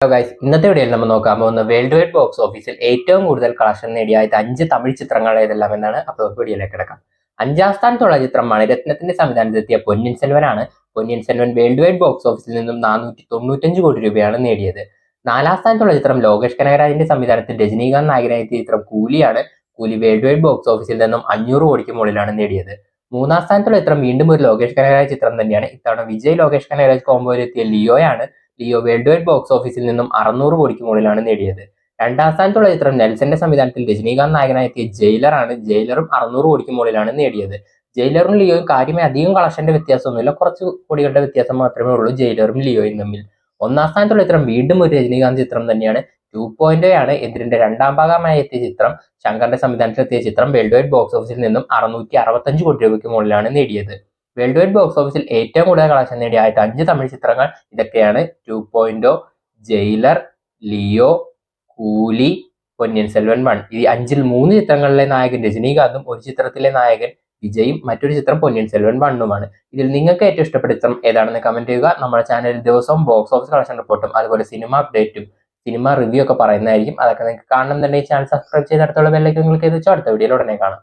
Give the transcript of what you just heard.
Hello guys ഇന്നത്തെ വീഡിയോയിൽ നമ്മൾ നോക്കാൻ പോകുന്ന വേൾഡ് വൈഡ് ബോക്സ് ഓഫീസിൽ ഏറ്റവും കൂടുതൽ കളക്ഷൻ നേടിയ അഞ്ച് തമിഴ് ചിത്രങ്ങൾ ഏതെല്ലാം എന്നാണ് അപ്പോൾ വീഡിയോയിലേക്ക് കിടക്കാം. അഞ്ചാം സ്ഥാനത്തുള്ള ചിത്രം മണിരത്നത്തിന്റെ സംവിധാനത്തിലെത്തിയ പൊന്നിൻ സെൽവനാണ്. പൊന്നിൻ സെൽവൻ വേൾഡ് വൈഡ് ബോക്സ് ഓഫീസിൽ നിന്നും നാനൂറ്റി തൊണ്ണൂറ്റഞ്ച് കോടി രൂപയാണ് നേടിയത്. നാലാം സ്ഥാനത്തുള്ള ചിത്രം ലോകേഷ് കനകരാജിന്റെ സംവിധാനത്തിൽ രജനീകാന്ത് നായകനായ ചിത്രം കൂലിയാണ്. കൂലി വേൾഡ് വൈഡ് ബോക്സ് ഓഫീസിൽ നിന്നും അഞ്ഞൂറ് കോടിക്ക് മുകളിലാണ് നേടിയത്. മൂന്നാം സ്ഥാനത്തുള്ള ചിത്രം വീണ്ടും ഒരു ലോകേഷ് കനകരാജ് ചിത്രം തന്നെയാണ്. ഇത്തവണ വിജയ് ലോകേഷ് കനകരാജ് കോമ്പോയിലെത്തിയ ലിയോയാണ് ലിയോ വേൾഡ് വൈഡ് ബോക്സ് ഓഫീസിൽ നിന്നും അറുന്നൂറ് കോടിക്ക് മുകളിലാണ് നേടിയത്. രണ്ടാം സ്ഥാനത്തുള്ള ചിത്രം നെൽസന്റെ സംവിധാനത്തിൽ രജനീകാന്ത് നായകനായെത്തിയ ജയിലറാണ് ജയിലറും അറുന്നൂറ് കോടിക്ക് മുകളിലാണ് നേടിയത്. ജയിലറും ലിയോയും കാര്യമായി അധികം കളക്ഷന്റെ വ്യത്യാസമൊന്നുമില്ല. കുറച്ച് കോടികളുടെ വ്യത്യാസം മാത്രമേ ഉള്ളൂ ജയിലറും ലിയോയും തമ്മിൽ. ഒന്നാം സ്ഥാനത്തുള്ള ചിത്രം വീണ്ടും ഒരു രജനീകാന്ത് ചിത്രം തന്നെയാണ്. ടു പോയിന്റ് ആണ് എതിരിന്റെ രണ്ടാം ഭാഗമായി എത്തിയ ചിത്രം. ശങ്കറിന്റെ സംവിധാനത്തിൽ എത്തിയ ചിത്രം വേൾഡ് വൈഡ് ബോക്സ് ഓഫീസിൽ നിന്നും അറുന്നൂറ്റി അറുപത്തഞ്ച് കോടി രൂപയ്ക്ക് മുകളിലാണ് നേടിയത്. വേൾഡ് വൈഡ് ബോക്സ് ഓഫീസിൽ ഏറ്റവും കൂടുതൽ കളക്ഷൻ നേടിയ ആദ്യത്തെ അഞ്ച് തമിഴ് ചിത്രങ്ങൾ ഇതൊക്കെയാണ്. ടു പോയിന്റോ ജയിലർ ലിയോ കൂലി പൊന്നിയൻ സെൽവൻ വൺ ഈ അഞ്ചിൽ മൂന്ന് ചിത്രങ്ങളിലെ നായകൻ രജനീകാന്തും ഒരു ചിത്രത്തിലെ നായകൻ വിജയും മറ്റൊരു ചിത്രം പൊന്നിയൻ സെൽവൻ വണ്ണുമാണ് ഇതിൽ നിങ്ങൾക്ക് ഏറ്റവും ഇഷ്ടപ്പെട്ട ചിത്രം ഏതാണെന്ന് കമന്റ് ചെയ്യുക. നമ്മുടെ ചാനലിൽ ദിവസവും ബോക്സ് ഓഫീസ് കളക്ഷൻ റിപ്പോർട്ടും അതുപോലെ സിനിമ അപ്ഡേറ്റും സിനിമ റിവ്യൂ ഒക്കെ പറയുന്നതായിരിക്കും. അതൊക്കെ നിങ്ങൾക്ക് കാണണമെന്നുണ്ടെങ്കിൽ ചാനൽ സബ്സ്ക്രൈബ് ചെയ്തെടുത്തുള്ള ബെല്ലൈക്കൻ ക്ലിക്ക് ചെയ്ത് വെച്ചാൽ അടുത്ത വീഡിയോയിൽ ഉടനെ കാണാം.